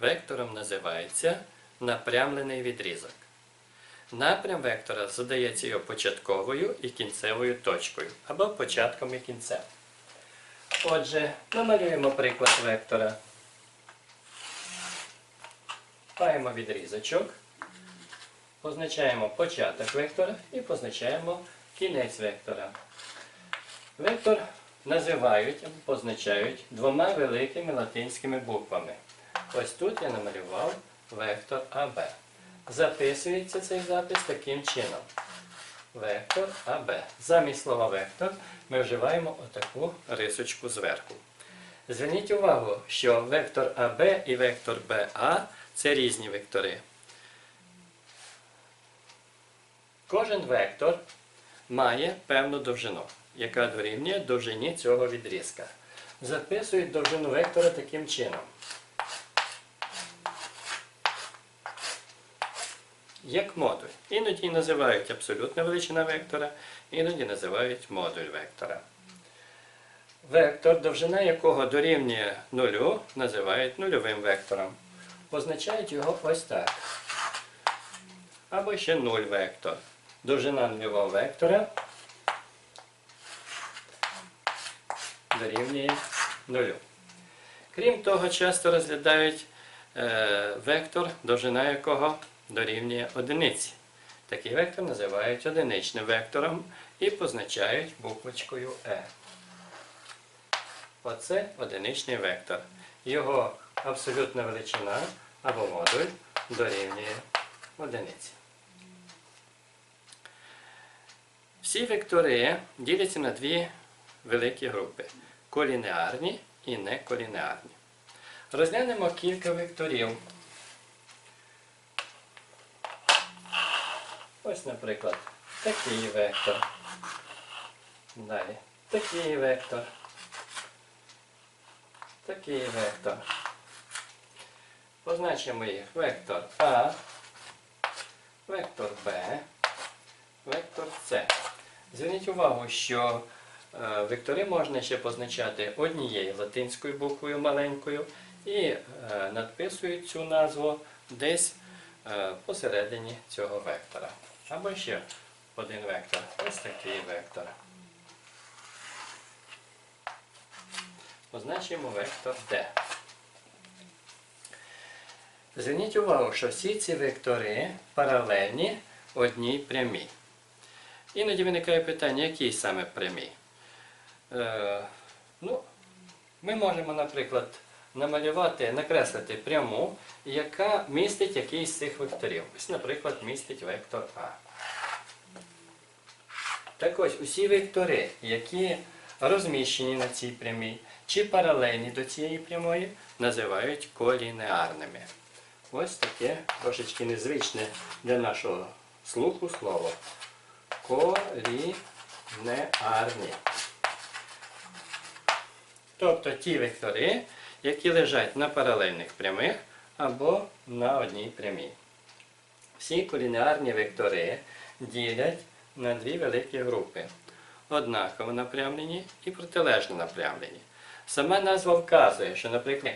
вектором називається напрямлений відрізок. Напрям вектора задається його початковою і кінцевою точкою, або початком і кінцем. Отже, намалюємо приклад вектора. Маємо відрізочок, позначаємо початок вектора і позначаємо кінець вектора. Вектор називають або позначають двома великими латинськими буквами. Ось тут я намалював вектор АБ. Записується цей запис таким чином. Вектор АБ. Замість слова вектор ми вживаємо отаку рисочку зверху. Зверніть увагу, що вектор АБ і вектор БА це різні вектори. Кожен вектор має певну довжину, яка дорівнює довжині цього відрізка. Записують довжину вектора таким чином. Як модуль. Іноді називають абсолютна величина вектора, іноді називають модуль вектора. Вектор, довжина якого дорівнює нулю, називають нульовим вектором. Позначають його ось так. Або ще нуль вектор. Довжина нульового вектора дорівнює нулю. Крім того, часто розглядають е, вектор, довжина якого дорівнює одиниці. Такий вектор називають одиничним вектором і позначають буквочкою Е. Оце одиничний вектор. Його абсолютна величина або модуль дорівнює одиниці. Всі вектори діляться на дві великі групи колінеарні і неколінеарні. Розглянемо кілька векторів. Ось, наприклад, такий вектор. Далі такий вектор. Такий вектор. Позначимо їх вектор А, вектор Б, вектор С. Зверніть увагу, що е, вектори можна ще позначати однією латинською буквою маленькою і е, надписують цю назву десь е, посередині цього вектора. Або ще один вектор. Ось такий вектор. Позначимо вектор D. Зверніть увагу, що всі ці вектори паралельні одній прямій. Іноді виникає питання, якій саме прямій. Ну, ми можемо, наприклад, намалювати, накреслити пряму, яка містить якийсь з цих векторів. Ось, наприклад, містить вектор А. Так ось, усі вектори, які розміщені на цій прямій, чи паралельні до цієї прямої, називають колінеарними. Ось таке трошечки незвичне для нашого слуху слово. Колінеарні. Тобто ті вектори, які лежать на паралельних прямих або на одній прямій. Всі колінеарні вектори ділять на дві великі групи. Однаково напрямлені і протилежно напрямлені. Сама назва вказує, що, наприклад,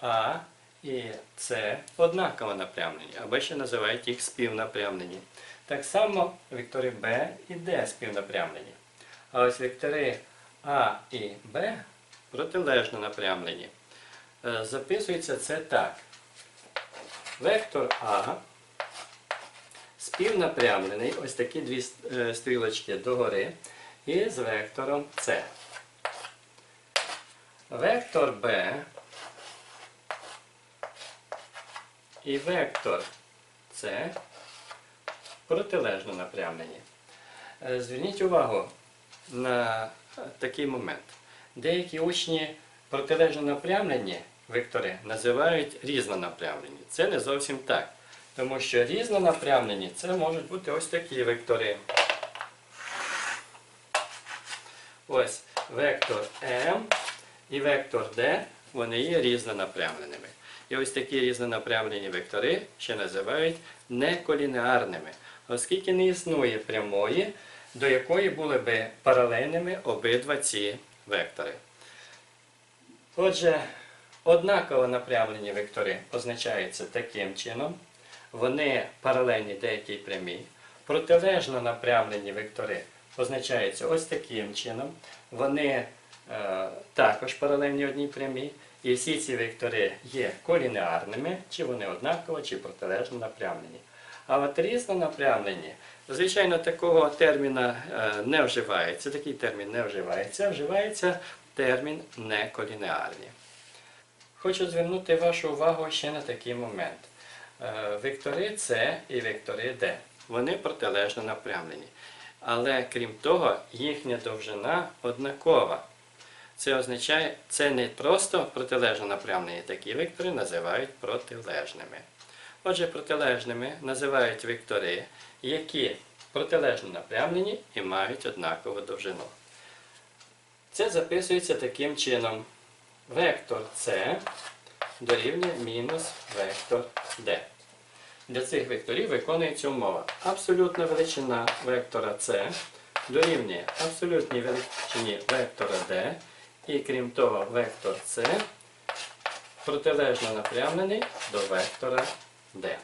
А і С однаково напрямлені, або ще називають їх співнапрямлені. Так само вектори Б і Д співнапрямлені. А ось вектори А і Б протилежно напрямлені. Е, Записується це так. Вектор А співнапрямлений, ось такі дві е, стрілочки догори, і з вектором С. Вектор Б і вектор С протилежно напрямлені. Е, Зверніть увагу на такий момент. Деякі учні протилежно напрямлені вектори називають різнонапрямлені. Це не зовсім так. Тому що різнонапрямлені це можуть бути ось такі вектори. Ось вектор М і вектор D, вони є різнонапрямленими. І ось такі різнонапрямлені вектори ще називають неколінеарними, оскільки не існує прямої, до якої були би паралельними обидва ці вектори. Отже, Однаково напрямлені вектори позначаються таким чином. Вони паралельні деякій прямій. Протилежно напрямлені вектори позначаються ось таким чином. Вони е, також паралельні одній прямій. І всі ці вектори є колінеарними, чи вони однаково, чи протилежно напрямлені. А от різно напрямлені, звичайно, такого терміна е, не вживається, такий термін не вживається, вживається термін неколінеарні. Хочу звернути вашу увагу ще на такий момент. Е, Вектори С і вектори D. Вони протилежно напрямлені. Але крім того, їхня довжина однакова. Це означає, це не просто протилежно напрямлені такі вектори називають протилежними. Отже, протилежними називають вектори, які протилежно напрямлені і мають однакову довжину. Це записується таким чином. Вектор С дорівнює мінус вектор D. Для цих векторів виконується умова. Абсолютна величина вектора С дорівнює абсолютній величині вектора D, і крім того, вектор С протилежно напрямлений до вектора D.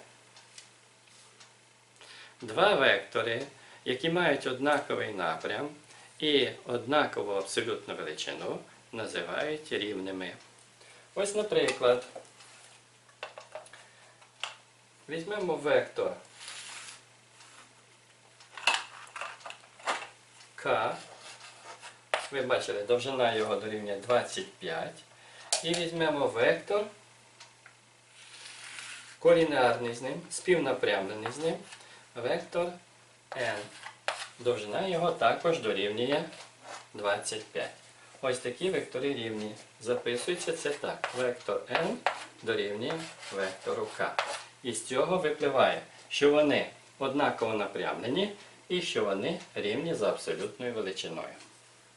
Два вектори, які мають однаковий напрям і однакову абсолютну величину, називають рівними. Ось, наприклад, візьмемо вектор К. Ви бачили, довжина його дорівнює 25. І візьмемо вектор колінеарний з ним, співнапрямлений з ним, вектор n. Довжина його також дорівнює 25. Ось такі вектори рівні. Записується це так. Вектор n дорівнює вектору k. І з цього випливає, що вони однаково напрямлені і що вони рівні за абсолютною величиною.